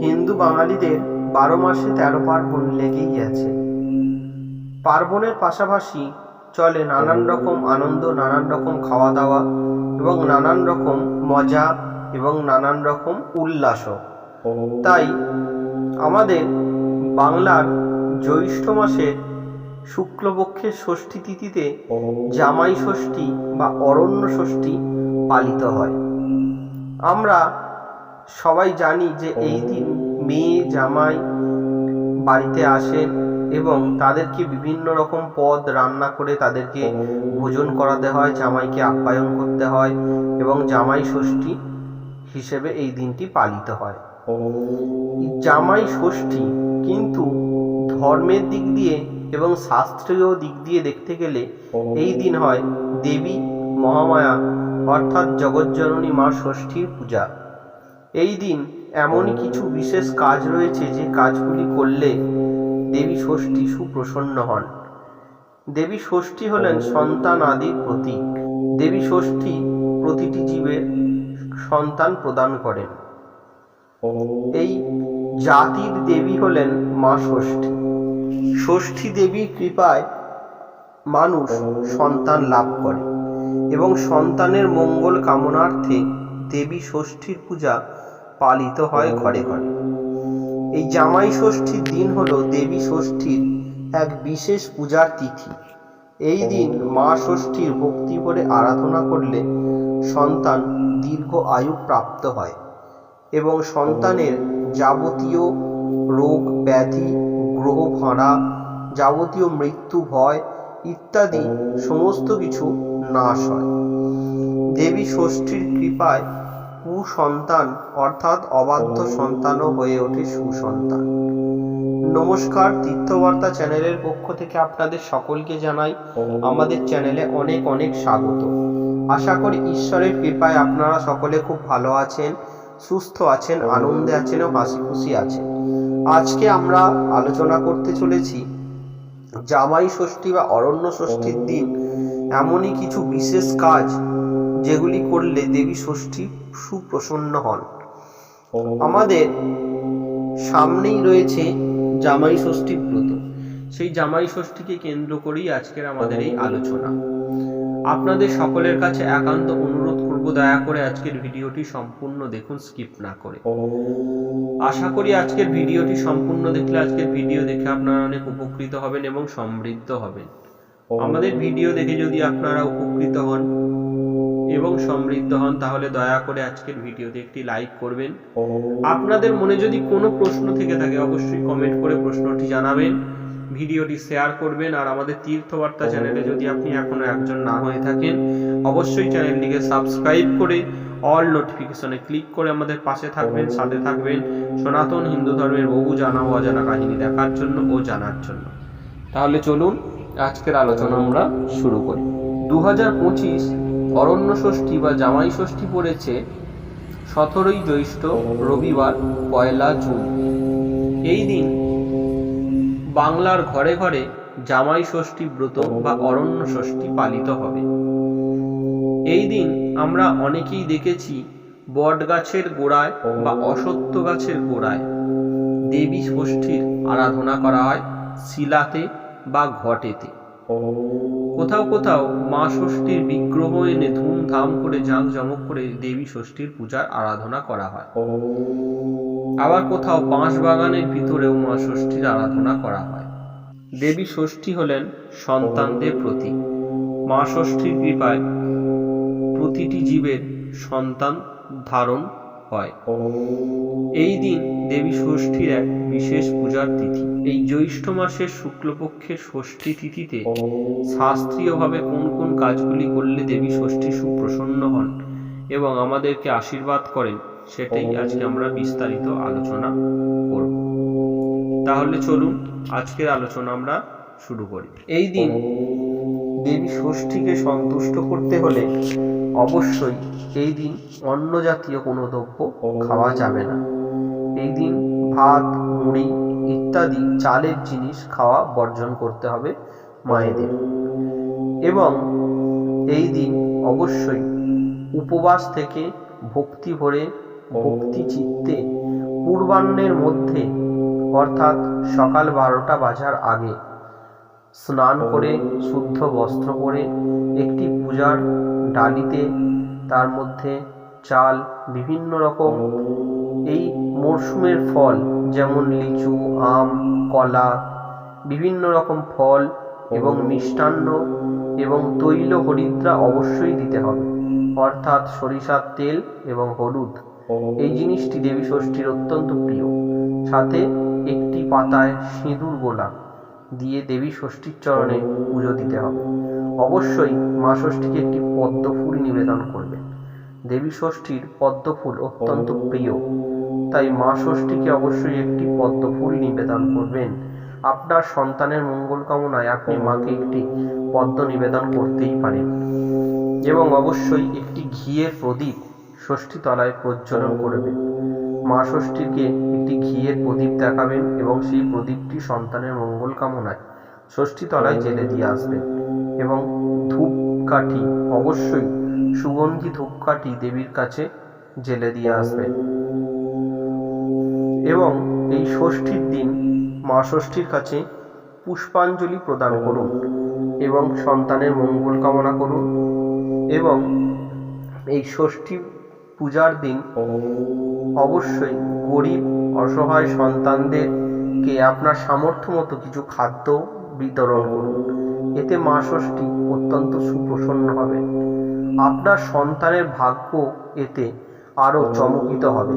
হিন্দু বাঙালিদের বারো মাসে তেরো পার্বণ লেগেই আছে পার্বণের পাশাপাশি চলে নানান রকম আনন্দ, নানান রকম খাওয়া দাওয়া এবং নানান রকম মজা এবং নানান রকম উল্লাসও। তাই আমাদের বাংলার জ্যৈষ্ঠ মাসের শুক্লপক্ষের ষষ্ঠী তিথিতে জামাই ষষ্ঠী বা অরণ্য ষষ্ঠী পালিত হয়। আমরা সবাই জানি যে এই দিন মেয়ে জামাই বাড়িতে আসেন এবং তাদেরকে বিভিন্ন রকম পদ রান্না করে তাদেরকে ভোজন করাতে হয়, জামাইকে আপ্যায়ন করতে হয় এবং জামাই ষষ্ঠী হিসেবে এই দিনটি পালিত হয়। জামাই ষষ্ঠী কিন্তু ধর্মের দিক দিয়ে এবং শাস্ত্রীয় দিক দিয়ে দেখতে গেলে এই দিন হয় দেবী মহামায়া অর্থাৎ জগজ্জননী মা ষষ্ঠীর পূজা। এই দিন এমন কিছু বিশেষ কাজ রয়েছে যে কাজগুলি করলে দেবী ষষ্ঠী সুপ্রসন্ন হন। দেবী ষষ্ঠী হলেন সন্তান আদির প্রতীক। দেবী ষষ্ঠী প্রতিটি জীবের সন্তান প্রদান করেন। এই জাতির দেবী হলেন মা ষষ্ঠী। ষষ্ঠী দেবীর কৃপায় মানুষ সন্তান লাভ করে এবং সন্তানের মঙ্গল কামনার্থে দেবী ষষ্ঠীর পূজা পালিত হয় ঘরে ঘরে। এই জামাই ষষ্ঠীর দিন হলো দেবী ষষ্ঠীর এক বিশেষ পূজার তিথি। এই দিন মা ষষ্ঠীর ভক্তি করে আরাধনা করলে সন্তান দীর্ঘ আয়ু প্রাপ্ত হয় এবং সন্তানের যাবতীয় রোগ ব্যাধি, গ্রহ ভাঁড়া, যাবতীয় মৃত্যু ভয় ইত্যাদি সমস্ত কিছু নাশ হয়। দেবী ষষ্ঠীর কৃপায় কুসন্তান, অর্থাৎ অবাধ্য সন্তানও হয়ে ওঠে সুসন্তান। নমস্কার, তীর্থবার্তা চ্যানেলের পক্ষ থেকে আপনাদের সকলকে জানাই, আমাদের চ্যানেলে অনেক অনেক স্বাগত। আশা করি ঈশ্বরের কৃপায় আপনারা সকলে খুব ভালো আছেন, সুস্থ আছেন, আনন্দে আছেন ও হাসি খুশি আছেন। আজকে আমরা আলোচনা করতে চলেছি জামাই ষষ্ঠী বা অরণ্য ষষ্ঠীর দিন। এমনই কিছু বিশেষ কাজ যেগুলি করলে দেবী ষষ্ঠী সুপ্রসন্ন হন। আমাদের সামনেই রয়েছে জামাই ষষ্ঠী ব্রত। সেই জামাই ষষ্ঠীকে কেন্দ্র করেই আজকের আমাদের এই আলোচনা। আপনাদের সকলের কাছে একান্ত অনুরোধ করব দয়া করে আজকের ভিডিওটি সম্পূর্ণ দেখুন স্কিপ না করে। আশা করি আজকের ভিডিওটি সম্পূর্ণ দেখলে আজকের ভিডিও দেখে আপনারা অনেক উপকৃত হবেন এবং সমৃদ্ধ হবেন। আমাদের ভিডিও দেখে যদি আপনারা উপকৃত হন এবং সমৃদ্ধ হন তাহলে দয়া করে আজকের ভিডিওতে একটি লাইক করবেন। আপনাদের মনে যদি কোনো প্রশ্ন থেকে থাকে অবশ্যই কমেন্ট করে প্রশ্নটি জানাবেন ভিডিওটি শেয়ার করবেন আর আমাদের তীর্থবার্তা চ্যানেলে যদি আপনি এখনও একজন না হয়ে থাকেন অবশ্যই চ্যানেলটিকে সাবস্ক্রাইব করে অল নোটিফিকেশনে ক্লিক করে আমাদের পাশে থাকবেন সাথে থাকবেন সনাতন হিন্দু ধর্মের বহু জানা ও অজানা কাহিনী দেখার জন্য ও জানার জন্য। তাহলে চলুন আজকের আলোচনা আমরা শুরু করি। দু হাজার পঁচিশ অরণ্য ষষ্ঠী বা জামাই ষষ্ঠী পড়েছে সতেরোই জ্যৈষ্ঠ রবিবার, পয়লা জুন। এই দিন বাংলার ঘরে ঘরে জামাই ষষ্ঠী ব্রত বা অরণ্য ষষ্ঠী পালিত হবে। এই দিন আমরা অনেকেই দেখেছি বট গাছের গোড়ায় বা অসত্য গাছের গোড়ায় দেবী ষষ্ঠীর আরাধনা করা হয় শিলাতে বা ঘটেতে। কোথাও কোথাও মা ষষ্ঠীর বিগ্রহ এনে ধুমধাম করে জাঁকজমক করে দেবী ষষ্ঠীর পূজার আরাধনা করা হয়। আবার কোথাও বাঁশ বাগানের ভিতরেও মা ষষ্ঠীর আরাধনা করা হয়। দেবী ষষ্ঠী হলেন সন্তানদের প্রতীক। মা ষষ্ঠীর কৃপায় প্রতিটি জীবের সন্তান ধারণ হয়। এই দিন দেবী ষষ্ঠীর এক বিশেষ পূজার তিথি। এই জ্যৈষ্ঠ মাসের শুক্লপক্ষের ষষ্ঠী তিথিতে শাস্ত্রীয়ভাবে কোন কোন কাজগুলি করলে দেবী ষষ্ঠী সুপ্রসন্ন হন এবং আমাদেরকে আশীর্বাদ করেন, সেটাই আজকে আমরা বিস্তারিত আলোচনা করব। তাহলে চলুন, আজকের আলোচনা আমরা শুরু করি। এই দিন দেবী ষষ্ঠীকে সন্তুষ্ট করতে হলে অবশ্যই এই দিন অন্য জাতীয় কোনো দ্রব্য খাওয়া যাবে না। এই দিন ভাত মুড়ি ইত্যাদি চালের জিনিস খাওয়া বর্জন করতে হবে মায়েদের। এবং এই দিন অবশ্যই উপবাস থেকে ভক্তি ভরে ভক্তি চিত্তে পূর্বাহ্নের মধ্যে, অর্থাৎ সকাল বারোটা বাজার আগে, স্নান করে শুদ্ধ বস্ত্র পরে একটি পূজার ডালিতে তার মধ্যে চাল, বিভিন্ন রকম। এই মরশুমের ফল যেমন লিচু, আম, কলা, বিভিন্ন রকম ফল এবং মিষ্টান্ন এবং তৈল হরিদ্রা অবশ্যই দিতে হবে। অর্থাৎ সরিষার তেল এবং হলুদ। এই জিনিসটি দেবী ষষ্ঠীর অত্যন্ত প্রিয়। সাথে একটি পাতায় সিঁদুর গোলাপ দিয়ে দেবী ষষ্ঠীর চরণে পুজো দিতে হবে। অবশ্যই মা ষষ্ঠীকে একটি পদ্ম ফুল নিবেদন করবেন। দেবী ষষ্ঠীর পদ্ম ফুল অত্যন্ত প্রিয়। তাই মা ষষ্ঠীকে অবশ্যই একটি পদ্ম ফুল নিবেদন করবেন। আপনার সন্তানের মঙ্গল কামনায় আপনি মাকে একটি পদ্ম নিবেদন করতেই পারেন। এবং অবশ্যই একটি ঘিয়ের প্রদীপ ষষ্ঠী তলায় প্রজ্বলন করবেন। মা ষষ্ঠীকে একটি ঘিয়ের প্রদীপ দেখাবেন এবং সেই প্রদীপটি সন্তানের মঙ্গল কামনায় ষষ্ঠী তলায় জেলে দিয়ে আসবেন। এবং ধূপকাঠি অবশ্যই সুগন্ধি ধূপকাঠি দেবীর কাছে জেলে দিয়ে আসবে। এবং এই ষষ্ঠীর দিন মা ষষ্ঠীর কাছে পুষ্পাঞ্জলি প্রদান করুন এবং সন্তানের মঙ্গল কামনা করুন এবং এই ষষ্ঠী পূজার দিন অবশ্যই গরিব, অসহায় সন্তানদেরকে আপনার সামর্থ্য মতো কিছু খাদ্য বিতরণ করুন। এতে মা ষষ্ঠী অত্যন্ত সুপ্রসন্ন হবে। আপনার সন্তানের ভাগ্য এতে আরও চমকিত হবে।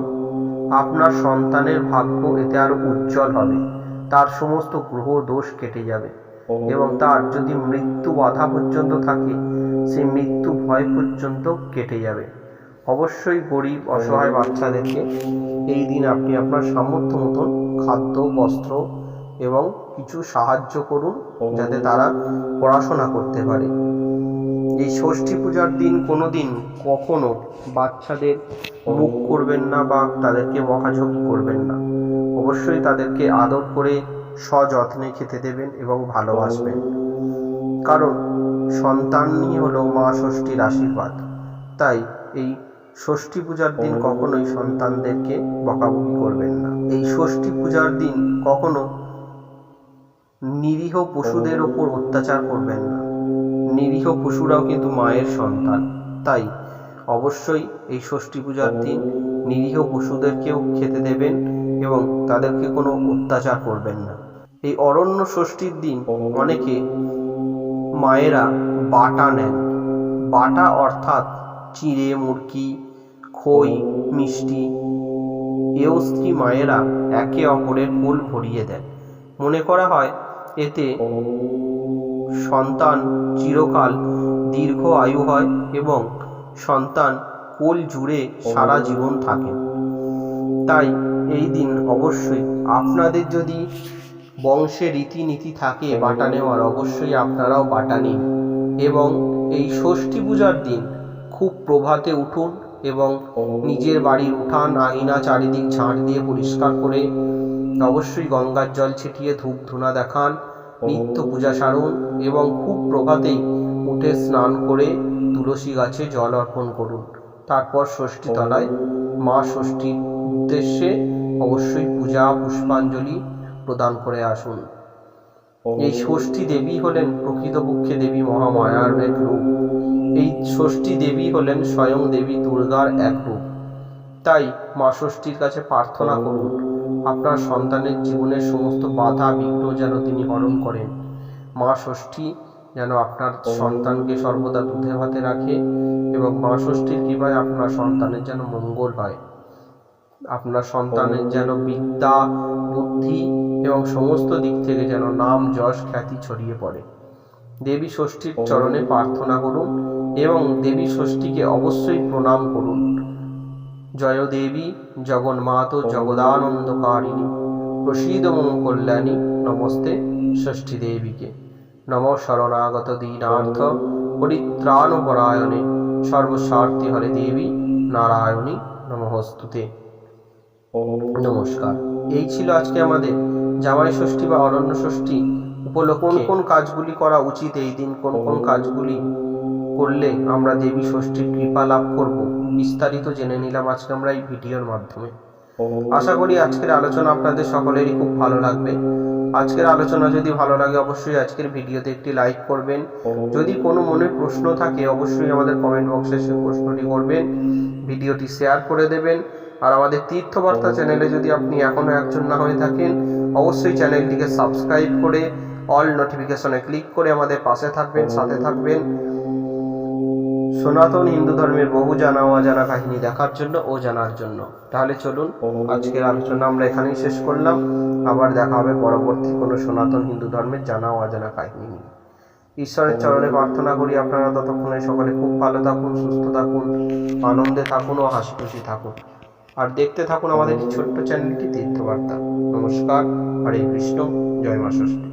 আপনার সন্তানের ভাগ্য এতে আরও উজ্জ্বল হবে। তার সমস্ত গ্রহ দোষ কেটে যাবে এবং তার যদি মৃত্যু বাধা পর্যন্ত থাকে সেই মৃত্যু ভয় পর্যন্ত কেটে যাবে। অবশ্যই গরিব, অসহায় বাচ্চাদেরকে এই দিন আপনি আপনার সামর্থ্য মতন খাদ্য, বস্ত্র এবং কিছু সাহায্য করুন, যাতে তারা পড়াশোনা করতে পারে। এই ষষ্ঠী পূজার দিন কোনো দিন কখনো বাচ্চাদের মুখ করবেন না বা তাদেরকে বকাঝকি করবেন না। অবশ্যই তাদেরকে আদর করে সযত্নে খেতে দেবেন এবং ভালোবাসবেন। কারণ সন্তান নিয়ে হলো মা ষষ্ঠীর আশীর্বাদ। তাই এই ষষ্ঠী পূজার দিন কখনোই সন্তানদেরকে বকাবকি করবেন না। এই ষষ্ঠী পূজার দিন কখনো নিরীহ পশুদের ওপর অত্যাচার করবেন না। নিরীহ পশুরাও কিন্তু মায়ের সন্তান। তাই অবশ্যই এই ষষ্ঠী পূজার দিন নিরীহ পশুদেরকেও খেতে দেবেন এবং তাদেরকে কোনো অত্যাচার করবেন না। এই অরণ্য ষষ্ঠীর দিন অনেকে মায়েরা বাটা নেন। বাটা অর্থাৎ চিঁড়ে মুরগি খই, মিষ্টি এও স্ত্রী মায়েরা একে অপরের কোল ভরিয়ে দেন। মনে করা হয় এতে সন্তান চিরকাল দীর্ঘ আয়ু হয় এবং সন্তান কোল জুড়ে সারা জীবন থাকে। তাই এই দিন অবশ্যই আপনাদের যদি বংশে রীতিনীতি থাকে বাটা নেওয়ার, অবশ্যই আপনারাও বাটা নিন এবং এই ষষ্ঠী পূজার দিন খুব প্রভাতে উঠুন এবং নিজের বাড়ির উঠান, আঙিনা চারিদিক ঝাঁট দিয়ে পরিষ্কার করে অবশ্যই গঙ্গার জল ছিটিয়ে ধূপ ধুনা দেখান। নিত্য পূজা সারুন এবং খুব প্রভাতেই উঠে স্নান করে তুলসী গাছে জল অর্পণ করুন। তারপর ষষ্ঠী তলায় মা ষষ্ঠীর উদ্দেশ্যে অবশ্যই পূজা, পুষ্পাঞ্জলি প্রদান করে আসুন। এই ষষ্ঠী দেবী হলেন প্রকৃতপক্ষে দেবী মহামায়ার এক রূপ। এই ষষ্ঠী দেবী হলেন স্বয়ং দেবী দুর্গার এক রূপ। তাই মা ষষ্ঠীর কাছে প্রার্থনা করুন। আপনার সন্তানের জীবনের সমস্ত বাধা বিঘ্ন যেন তিনি হরণ করেন। মা ষষ্ঠী যেন আপনার সন্তানকে সর্বদা দুধে ভাতে রাখে এবং মা ষষ্ঠীর কৃপায় আপনার সন্তানের যেন মঙ্গল হয়। আপনার সন্তানের যেন বিদ্যা, বুদ্ধি এবং সমস্ত দিক থেকে যেন নাম যশ খ্যাতি ছড়িয়ে পড়ে। দেবী ষষ্ঠীর চরণে প্রার্থনা করুন এবং দেবী ষষ্ঠীকে অবশ্যই প্রণাম করুন। জয় দেবী জগন্মাত জগদানন্দকারিণী। প্রসীদ কল্যাণী। নমস্তে ষষ্ঠী দেবীকে। নম শরণাগত দীনার্থ। পরিত্রাণপরায়ণে সর্বস্বার্থী হরে দেবী নারায়ণী নমস্তুতে। নমস্কার। এই ছিল আজকে আমাদের জামাই ষষ্ঠী বা অরণ্য ষষ্ঠী। উপলক্ষে কোন কোন কাজগুলি করা উচিত? এই দিন কোন কোন কাজগুলি করলে আমরা দেবী ষষ্ঠীর কৃপা লাভ করব। বিস্তারিত জেনে নিলাম আজকে আমরা এই ভিডিওর মাধ্যমে। আশা করি আজকের আলোচনা আপনাদের সকলেরই খুব ভালো লাগবে। আজকের আলোচনা যদি ভালো লাগে অবশ্যই আজকের ভিডিওতে একটি লাইক করবেন। যদি কোনো মনে প্রশ্ন থাকে অবশ্যই আমাদের কমেন্ট বক্সে সে প্রশ্নটি করবেন ভিডিওটি শেয়ার করে দেবেন। আর আমাদের তীর্থবার্তা চ্যানেলে যদি আপনি এখনও একজন না হয়ে থাকেন অবশ্যই চ্যানেলটিকে সাবস্ক্রাইব করে অল নোটিফিকেশনে ক্লিক করে আমাদের পাশে থাকবেন সাথে থাকবেন। সনাতন হিন্দু ধর্মের বহু জানা অজানা কাহিনী দেখার জন্য ও জানার জন্য। তাহলে চলুন, আজকের আলোচনা আমরা এখানেই শেষ করলাম। আবার দেখা হবে পরবর্তী কোনো সনাতন হিন্দু ধর্মের জানা অজানা কাহিনী নিয়ে। ঈশ্বরের চরণে প্রার্থনা করি আপনারা ততক্ষণে সকলে খুব ভালো থাকুন, সুস্থ থাকুন, আনন্দে থাকুন ও হাসি খুশি থাকুন। আর দেখতে থাকুন আমাদের ছোট্ট চ্যানেলটি তীর্থবার্তা। নমস্কার, হরে কৃষ্ণ, জয় মা ষষ্ঠী।